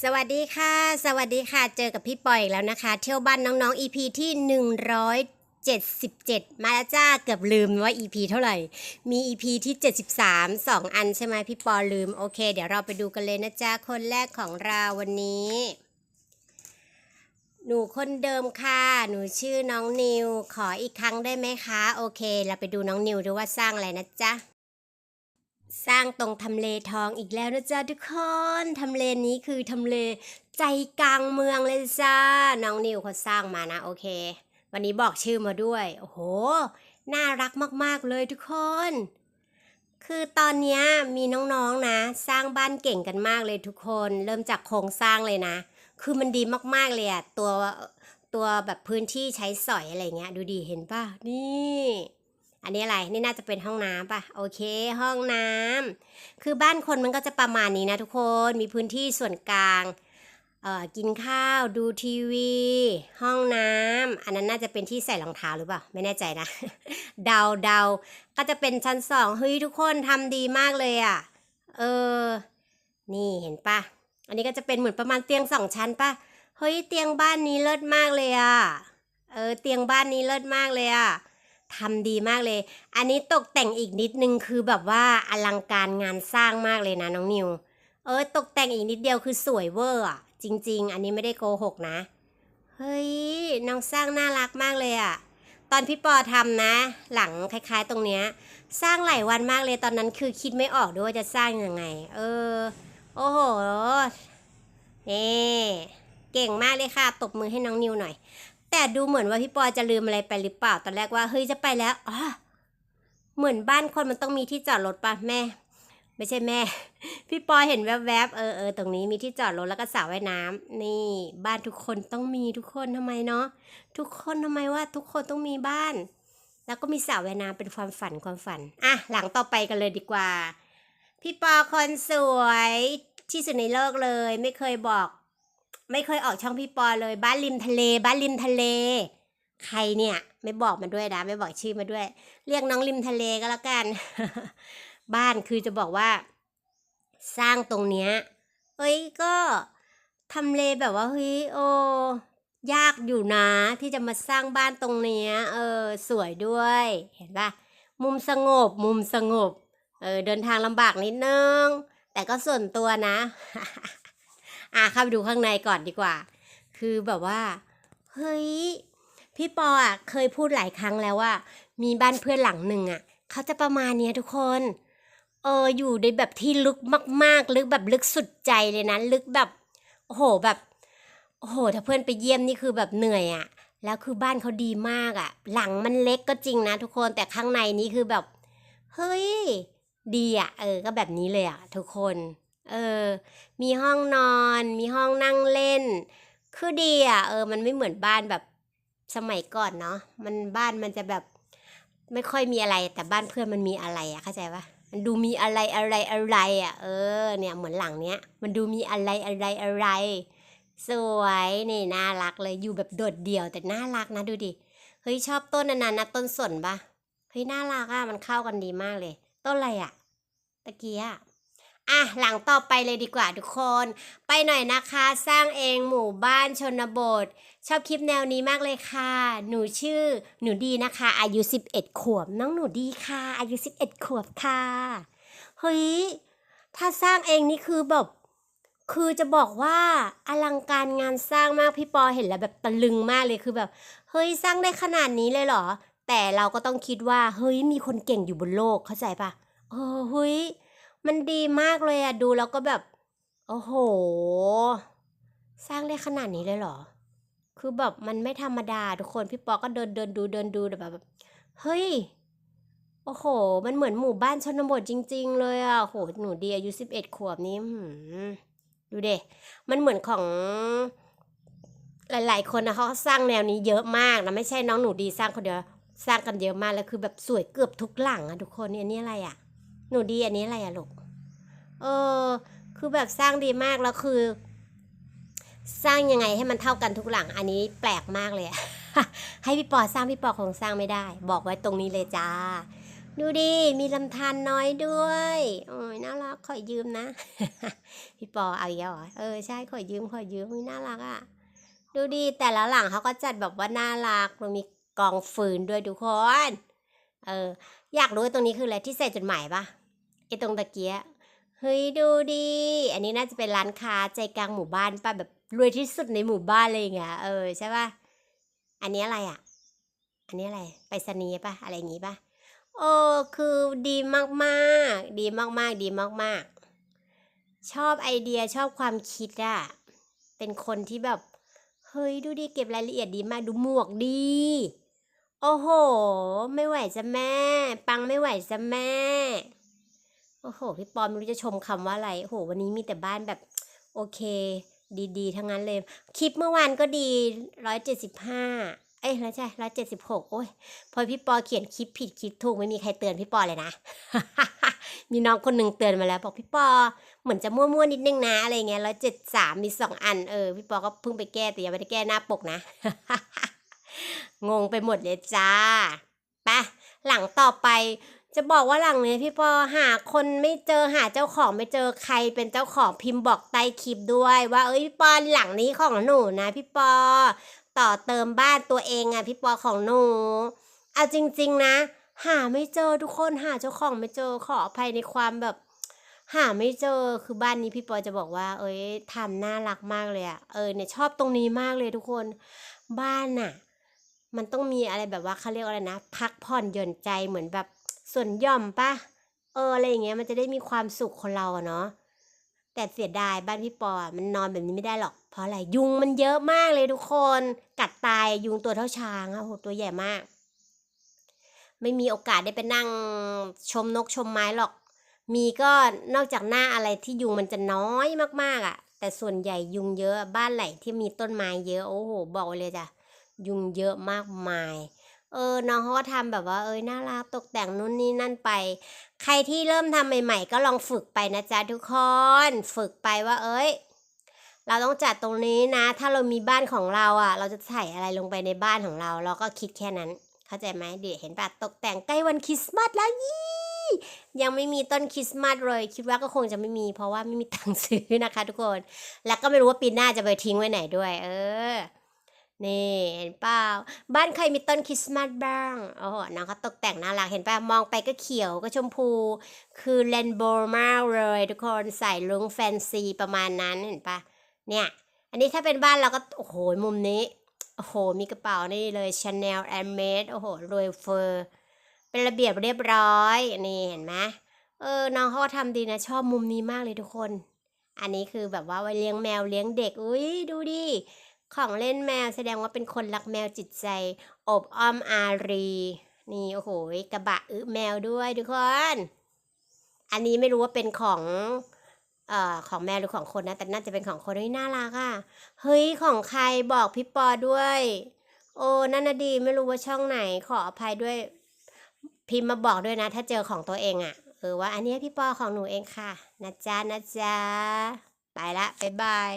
สวัสดีค่ะ สวัสดีค่ะ เจอกับพี่ปอยอีกแล้วนะคะ เที่ยวบ้านน้องๆ EP ที่ 177 มาแล้วจ้า เกือบลืมว่า EP เท่าไหร่ มี EP ที่ 73 2 อันใช่ไหมพี่ปอลืม โอเค เดี๋ยวเราไปดูกันเลยนะจ๊ะคนแรกของเราวันนี้ หนูคนเดิมค่ะ หนูชื่อน้องนิว ขออีกครั้งได้ไหมคะ โอเค เราไปดูน้องนิวดูว่าสร้างอะไรนะจ๊ะ สร้างตรงทำเลทองอีกแล้วนะจ๊ะทุกคน ทำเลนี้คือทำเลใจกลางเมืองเลยจ้า น้องนิวเขาสร้างมานะโอเค วันนี้บอกชื่อมาด้วย โอ้โห น่ารักมากๆเลยทุกคน คือตอนนี้มีน้องๆนะสร้างบ้านเก่งกันมากเลยทุกคน เริ่มจากโครงสร้างเลยนะ คือมันดีมากๆเลยอะตัวตัวแบบพื้นที่ใช้สอยอะไรเงี้ย ดูดีเห็นป่ะ นี่ อันนี้อะไร นี่น่าจะเป็นห้องน้ำป่ะ โอเค ห้องน้ำ คือบ้านคนมันก็จะประมาณนี้นะทุกคน มีพื้นที่ส่วนกลาง เอ่อ กินข้าว ดูทีวี ห้องน้ำ อันนั้นน่าจะเป็นที่ใส่รองเท้าหรือเปล่า ไม่แน่ใจนะ เดาเดาก็จะเป็นชั้นสองเฮ้ยทุกคนทำดีมากเลยอะ เออ นี่เห็นป่ะ อันนี้ก็จะเป็นเหมือนประมาณเตียงสองชั้นป่ะ เฮ้ยเตียงบ้านนี้เลิศมากเลยอะ เออ เตียงบ้านนี้เลิศมากเลยอะ ทำดีมากเลย อันนี้ตกแต่งอีกนิดนึงคือแบบว่าอลังการงานสร้างมากเลยนะน้องนิว เออตกแต่งอีกนิดเดียวคือสวยเวอร์อะจริง ๆ อันนี้ไม่ได้โกหกนะ เฮ้ยน้องสร้างน่ารักมากเลยอะตอนพี่ปอทำนะ หลังคล้ายๆ ตรงเนี้ย สร้างหลายวันมากเลยตอนนั้นคือคิดไม่ออกด้วยว่าจะสร้างยังไง เออ โอ้โหนี่เก่งมากเลยค่ะ ตบมือให้น้องนิวหน่อย แต่ดูเหมือนว่าพี่ปอจะลืมอะไรไปหรือเปล่า ตอนแรกว่าเฮ้ยจะไปแล้วอ๋อเหมือนบ้านคนมันต้องมีที่จอดรถป่ะแม่ ไม่ใช่แม่ พี่ปอเห็นแวบๆเออเออตรงนี้มีที่จอดรถแล้วก็สระว่ายน้ำนี่บ้านทุกคนต้องมีทุกคนทำไมเนาะทุกคนทำไมว่าทุกคนต้องมีบ้าน แล้วก็มีสระว่ายน้ำเป็นความฝันความฝันอะหลังต่อไปกันเลยดีกว่า พี่ปอคนสวยที่สุดในโลกเลย ไม่เคยบอก ไม่เคยออกช่องพี่ปอเลย บ้านริมทะเล บ้านริมทะเล ใครเนี่ย ไม่บอกมาด้วยนะ ไม่บอกชื่อมาด้วย เรียกน้องริมทะเลก็แล้วกัน บ้านคือจะบอกว่า สร้างตรงเนี้ยเอ้ยก็ทำเลแบบว่าเฮ้ยโอยากอยู่นะ ที่จะมาสร้างบ้านตรงเนี้ยเออสวยด้วย เห็นปะมุมสงบ มุมสงบเออเดินทางลำบากนิดนึง แต่ก็ส่วนตัวนะ อะเข้าไปดูข้างในก่อนดีกว่า คือแบบว่า เฮ้ย พี่ปออะเคยพูดหลายครั้งแล้วว่า มีบ้านเพื่อนหลังหนึ่งอะเขาจะประมาณเนี้ยทุกคน เอออยู่ในแบบที่ลึกมากๆ ลึกแบบลึกสุดใจเลยนะ ลึกแบบโอ้โหแบบโอ้โหถ้าเพื่อนไปเยี่ยมนี่คือแบบเหนื่อยอะแล้วคือบ้านเขาดีมากอะ หลังมันเล็กก็จริงนะทุกคนแต่ข้างในนี้คือแบบ เฮ้ย ดีอะ เออ ก็แบบนี้เลยอะ ทุกคน เออ มีห้องนอน มีห้องนั่งเล่น คือดีอะ เออ มันไม่เหมือนบ้านแบบสมัยก่อนเนาะ มันบ้านมันจะแบบไม่ค่อยมีอะไร แต่บ้านเพื่อนมันมีอะไรอะ เข้าใจปะมันดูมีอะไรอะไรอะไรอะ เออ เนี่ยเหมือนหลังเนี้ย มันดูมีอะไรอะไรอะไร สวย นี่น่ารักเลย อยู่แบบโดดเดี่ยวแต่น่ารักนะดูดิ เฮ้ยชอบต้นนันนนะต้นสนปะเฮ้ยน่ารักอะ มันเข้ากันดีมากเลย ต้นอะไรอะ ตะเกียอะ อะหลังต่อไปเลยดีกว่าทุกคน ไปหน่อยนะคะ สร้างเองหมู่บ้านชนบท ชอบคลิปแนวนี้มากเลยค่ะ หนูชื่อ หนูดีนะคะ อายุ 11 ขวบน้องหนูดีค่ะ อายุ 11 ขวบค่ะเฮ้ยถ้าสร้างเองนี่คือแบบคือจะบอกว่าอลังการงานสร้างมากพี่ปอเห็นแล้วแบบตะลึงมากเลยคือแบบ เฮ้ยสร้างได้ขนาดนี้เลยเหรอ แต่เราก็ต้องคิดว่า เฮ้ยมีคนเก่งอยู่บนโลกเข้าใจปะเออเฮ้ย มันดีมากเลยอะดูแล้วก็แบบ โอ้โห สร้างได้ขนาดนี้เลยเหรอ คือแบบมันไม่ธรรมดาทุกคนพี่ปอก็เดินเดินดูเดินดูแบบเฮ้ยโอ้โห มันเหมือนหมู่บ้านชนบทจริง ๆ เลยอะโห หนูดีอายุสิบเอ็ดขวบนี้ดูเดมันเหมือนของหลาย ๆ คนนะเขาสร้างแนวนี้เยอะมากนะไม่ใช่น้องหนูดีสร้างคนเดียวสร้างกันเยอะมากแล้วคือแบบสวยเกือบทุกหลังอะทุกคนเนี่ยอันนี้อะไรอะหนูดีอันนี้อะไรอะลูก เออ คือแบบสร้างดีมากแล้วคือ สร้างยังไงให้มันเท่ากันทุกหลัง อันนี้แปลกมากเลย ให้พี่ปอสร้างพี่ปอคงสร้างไม่ได้ บอกไว้ตรงนี้เลยจ้า ดูดิ มีลำธารน้อยด้วย โอ้ยน่ารักขอยืมนะ พี่ปอเอาเหรอเออใช่ขอยืมขอยืมน่ารักอะ่ะ ดูดิแต่ละหลังเขาก็จัดแบบว่าน่ารักมันมีกองฟืนด้วยทุกคน เออ อยากรู้ตรงนี้คืออะไรที่ใส่จดหมายปะไอตรงตะเกียะ เฮ้ยดูดิอันนี้น่าจะเป็นร้านค้าใจกลางหมู่บ้านป่ะแบบรวยที่สุดในหมู่บ้านเลยไงเออใช่ป่ะอันนี้อะไรอะ อันนี้อะไรไปรษณียป่ะอะไรอย่างงี้ป่ะโอ้คือดีมากๆ ดีมากๆ ดีมากๆ ชอบไอเดียชอบความคิดอะเป็นคนที่แบบ เฮ้ยดูดิเก็บรายละเอียดดีมากดูหมวกดี โอ้โห ไม่ไหวจะแม่ ปังไม่ไหวจะแม่ โอ้โห พี่ปอมไม่รู้จะชมคำว่าอะไร โอ้โห วันนี้มีแต่บ้านแบบโอเค ดีๆ ทั้งนั้นเลย คลิปเมื่อวานก็ดีร้อยเจ็ดสิบห้าเอ้ยแล้วใช่ร้อยเจ็ดสิบหกโอ้ย พอพี่ปอเขียนคลิปผิดคลิปถูกไม่มีใครเตือนพี่ปอเลยนะ มีน้องคนหนึ่งเตือนมาแล้ว บอกพี่ปอเหมือนจะมั่วๆนิดนึงนะอะไรเงี้ยร้อยเจ็ดสามมีสองอันเออพี่ปอก็เพิ่งไปแก้แต่ยังไม่ได้แก้หน้าปกนะ งงไปหมดเลยจ้าไปหลังต่อไป จะบอกว่าหลังนี้พี่ปอหาคนไม่เจอหาเจ้าของไม่เจอใครเป็นเจ้าของพิมพ์บอกใต้คลิปด้วย ว่าเอ้ยพี่ปอหลังนี้ของหนูนะพี่ปอ ต่อเติมบ้านตัวเองอะพี่ปอของหนูเอาจริง ๆ นะ หาไม่เจอทุกคนหาเจ้าของไม่เจอขออภัยในความแบบ หาไม่เจอคือบ้านนี้พี่ปอจะบอกว่า เอ้ยทำน่ารักมากเลยอะเออเนี่ยชอบตรงนี้มากเลยทุกคนบ้านน่ะมันต้องมีอะไรแบบว่าเขาเรียกอะไรนะ พักผ่อนหย่อนใจเหมือนแบบ ส่วนหย่อมปะเอออะไรอย่างเงี้ยมันจะได้มีความสุขคนเราอะเนาะแต่เสียดายบ้านพี่ปอมันนอนแบบนี้ไม่ได้หรอก เพราะอะไรยุงมันเยอะมากเลยทุกคน กัดตายยุงตัวเท่าช้างอะโหตัวใหญ่มาก ไม่มีโอกาสได้ไปนั่งชมนกชมไม้หรอก มีก็นอกจากหน้าอะไรที่ยุงมันจะน้อยมากๆอะ่ะแต่ส่วนใหญ่ยุงเยอะบ้านไหนที่มีต้นไม้เยอะโอ้โหบอกเลยจ้ะยุงเยอะมากมาย เออน้องเขาก็ทำแบบว่าเอ้ยน่ารักตกแต่งนู่นนี่นั่นไป ใครที่เริ่มทำใหม่ ๆ ก็ลองฝึกไปนะจ๊ะทุกคน ฝึกไปว่า เอ้ย เราต้องจัดตรงนี้นะ ถ้าเรามีบ้านของเราอะ เราจะใส่อะไรลงไปในบ้านของเรา เราก็คิดแค่นั้น เข้าใจไหมเดี๋ยวเห็นปะตกแต่งใกล้วันคริสต์มาสแล้วยี่ยังไม่มีต้นคริสต์มาสเลย คิดว่าก็คงจะไม่มี เพราะว่าไม่มีตังค์ซื้อนะคะ ทุกคน แล้วก็ไม่รู้ว่าปีหน้าจะไปทิ้งไว้ไหนด้วย เออ นี่เห็นเปล่าบ้านใครมีต้นคริสต์มาสบ้างโอ้โหน้องเขาตกแต่งน่ารักเห็นป่ะมองไปก็เขียวก็ชมพู คือเรนโบว์มากเลยทุกคนใส่ลุงแฟนซีประมาณนั้นเห็นป่ะเนี่ย อันนี้ถ้าเป็นบ้านเราก็โอ้โหมุมนี้โอ้โหมีกระเป๋านี่เลย Chanel a m a d โอ้โหรวยเฟอร์เป็นระเบียบเรียบร้อยนี่เห็นไหมเออน้องเขาก็ทำดีนะชอบมุมนี้มากเลยทุกคน อันนี้คือแบบว่าไว้เลี้ยงแมวเลี้ยงเด็กอุ้ยดูดิ ของเล่นแมวแสดงว่าเป็นคนรักแมวจิตใจ อบอ้อมอารี นี่โอ้โหกระบะอึแมวด้วยทุกคน อันนี้ไม่รู้ว่าเป็นของเอ่อของแมวหรือของคนนะ แต่น่าจะเป็นของคนเฮ้ยน่ารักอะ่ะ เฮ้ยของใครบอกพี่ปอด้วย โอ้นั่นนะดีไม่รู้ว่าช่องไหนขออภัยด้วย พิมพ์มาบอกด้วยนะ ถ้าเจอของตัวเองอะ่ะเออว่าอันนี้พี่ปอของหนูเองค่ะนะจ๊ะนะจ๊ะไปละบ๊ายบาย